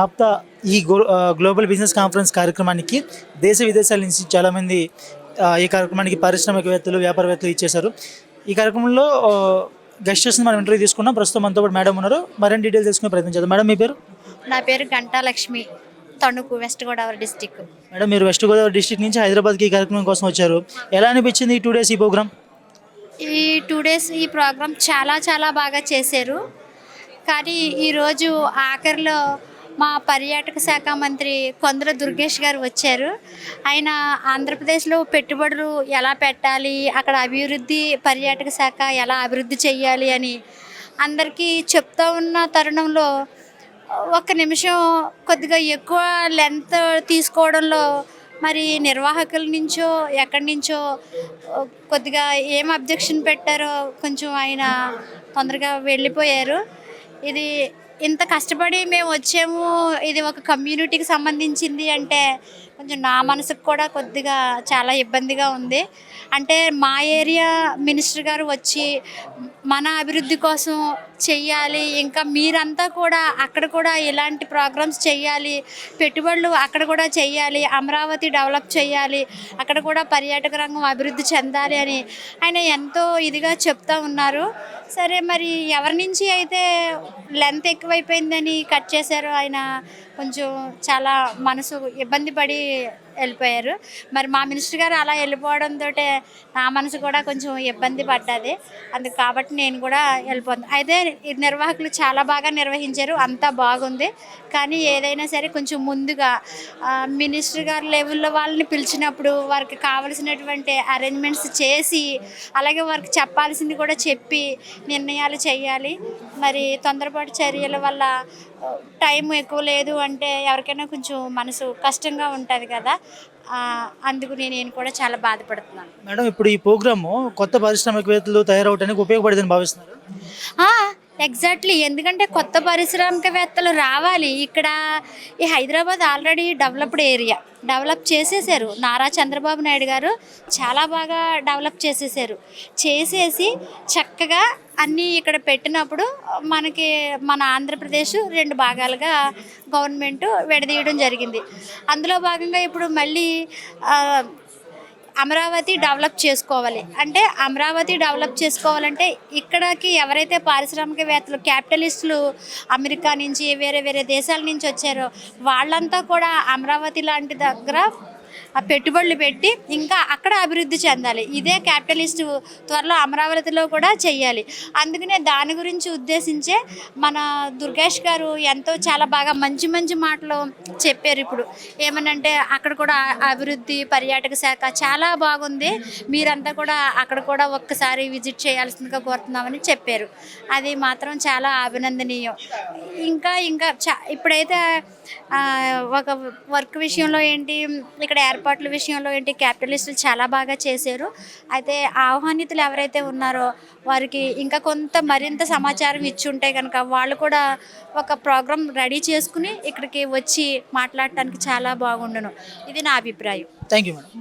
ఆప్తా ఈ global business conference కార్యక్రమానికి దేశ విదేశాల నుంచి చాలామంది ఈ కార్యక్రమానికి పారిశ్రామికవేత్తలు వ్యాపారవేత్తలు ఇచ్చేశారు. ఈ కార్యక్రమంలో గెస్టర్స్ మనం ఇంటర్వ్యూ తీసుకున్నాం ప్రస్తుతం మనతో పాటు మేడం ఉన్నారు. మరిన్ని డీటెయిల్స్ తెలుసుకునే ప్రయత్నం చేద్దాం. మేడం మీ పేరు? నా పేరు Ganta Lakshmi. Tanuku west Godavari district madam మీరు వెస్ట్ గోదావరి డిస్ట్రిక్ట్ నుంచి హైదరాబాద్కి ఈ కార్యక్రమం కోసం వచ్చారు. ఎలా అనిపించింది ఈ టూ డేస్ ఈ ప్రోగ్రామ్ ఈ టూ డేస్ ఈ ప్రోగ్రామ్ చాలా చాలా బాగా చేశారు. కానీ ఈరోజు ఆఖరిలో మా పర్యాటక శాఖ మంత్రి కొందర దుర్గేష్ గారు వచ్చారు. ఆయన ఆంధ్రప్రదేశ్లో పెట్టుబడులు ఎలా పెట్టాలి అక్కడ అభివృద్ధి పర్యాటక శాఖ ఎలా అభివృద్ధి చేయాలి అని అందరికీ చెప్తా ఉన్న తరుణంలో ఒక్క నిమిషం కొద్దిగా ఎక్కువ లెంత్ తీసుకోవడంలో మరి నిర్వాహకుల నుంచో ఎక్కడి నుంచో కొద్దిగా ఏం అబ్జెక్షన్ పెట్టారో కొంచెం ఆయన తొందరగా వెళ్ళిపోయారు. ఇది ఇంత కష్టపడి మేము వచ్చాము. ఇది ఒక కమ్యూనిటీకి సంబంధించింది అంటే కొంచెం నా మనసుకు కూడా కొద్దిగా చాలా ఇబ్బందిగా ఉంది. అంటే మా ఏరియా మినిస్టర్ గారు వచ్చి మన అభివృద్ధి కోసం చెయ్యాలి. ఇంకా మీరంతా కూడా అక్కడ కూడా ఇలాంటి ప్రోగ్రామ్స్ చేయాలి పెట్టుబడులు అక్కడ కూడా చేయాలి అమరావతి డెవలప్ చేయాలి అక్కడ కూడా పర్యాటక రంగం అభివృద్ధి చెందాలి అని ఆయన ఎంతో ఇదిగా చెప్తా ఉన్నారు. సరే మరి ఎవరి నుంచి అయితే లెంత్ ఎక్కువైపోయిందని కట్ చేశారో ఆయన కొంచెం చాలా మనసు ఇబ్బంది పడి వెళ్ళిపోయారు. మరి మా మినిస్టర్ గారు అలా వెళ్ళిపోవడంతో నా మనసు కూడా కొంచెం ఇబ్బంది పడ్డది. అందుకు కాబట్టి నేను కూడా వెళ్ళిపోను. అయితే ఈ నిర్వాహకులు చాలా బాగా నిర్వహించారు. అంతా బాగుంది. కానీ ఏదైనా సరే కొంచెం ముందుగా మినిస్టర్ గారు లెవెల్లో వాళ్ళని పిలిచినప్పుడు వారికి కావలసినటువంటి అరేంజ్మెంట్స్ చేసి అలాగే వారికి చెప్పాల్సింది కూడా చెప్పి నిర్ణయాలు చేయాలి. మరి తొందరపాటు చర్యల వల్ల టైం ఎక్కువ లేదు అంటే ఎవరికైనా కొంచెం మనసు కష్టంగా ఉంటుంది కదా. ఆ, అందుకు నేను నేను కూడా చాలా బాధపడుతున్నాను. మేడం ఇప్పుడు ఈ ప్రోగ్రాము కొత్త పారిశ్రామికవేత్తలు తయారవడానికి ఉపయోగపడిందని భావిస్తున్నారు? ఎగ్జాక్ట్లీ ఎందుకంటే కొత్త పారిశ్రామికవేత్తలు రావాలి. ఇక్కడ ఈ Hyderabad already developed area. Develop చేసేసారు. నారా చంద్రబాబు నాయుడు గారు చాలా బాగా డెవలప్ చేసేసారు. చేసేసి చక్కగా అన్నీ ఇక్కడ పెట్టినప్పుడు మనకి మన ఆంధ్రప్రదేశ్ రెండు భాగాలుగా గవర్నమెంట్ విడదీయడం జరిగింది. అందులో భాగంగా ఇప్పుడు మళ్ళీ అమరావతి డెవలప్ చేసుకోవాలి. అంటే అమరావతి డెవలప్ చేసుకోవాలంటే ఇక్కడికి ఎవరైతే పారిశ్రామికవేత్తలు క్యాపిటలిస్టులు అమెరికా నుంచి వేరే వేరే దేశాల నుంచి వచ్చారో వాళ్ళంతా కూడా అమరావతి లాంటి దగ్గర ఆ పెట్టుబడులు పెట్టి ఇంకా అక్కడ అభివృద్ధి చెందాలి. ఇదే క్యాపిటలిస్ట్ త్వరలో అమరావతిలో కూడా చెయ్యాలి. అందుకనే దాని గురించి ఉద్దేశించే మన దుర్గేష్ గారు ఎంతో చాలా బాగా మంచి మంచి మాటలు చెప్పారు ఇప్పుడు. ఏమనంటే అక్కడ కూడా అభివృద్ధి పర్యాటక శాఖ చాలా బాగుంది. మీరంతా కూడా అక్కడ కూడా ఒక్కసారి విజిట్ చేయాల్సిందిగా కోరుతున్నామని చెప్పారు. అది మాత్రం చాలా అభినందనీయం. ఇంకా ఇంకా చా ఇప్పుడైతే ఒక వర్క్ విషయంలో ఏంటి ఇక్కడ ఏర్పాట్ల విషయంలో ఏంటి? క్యాపిటలిస్టులు చాలా బాగా చేశారు. అయితే ఆహ్వానితులు ఎవరైతే ఉన్నారో వారికి ఇంకా కొంత మరింత సమాచారం ఇచ్చి ఉంటే కనుక వాళ్ళు కూడా ఒక ప్రోగ్రామ్ రెడీ చేసుకుని ఇక్కడికి వచ్చి మాట్లాడటానికి చాలా బాగుండును. ఇది నా అభిప్రాయం. Thank you madam.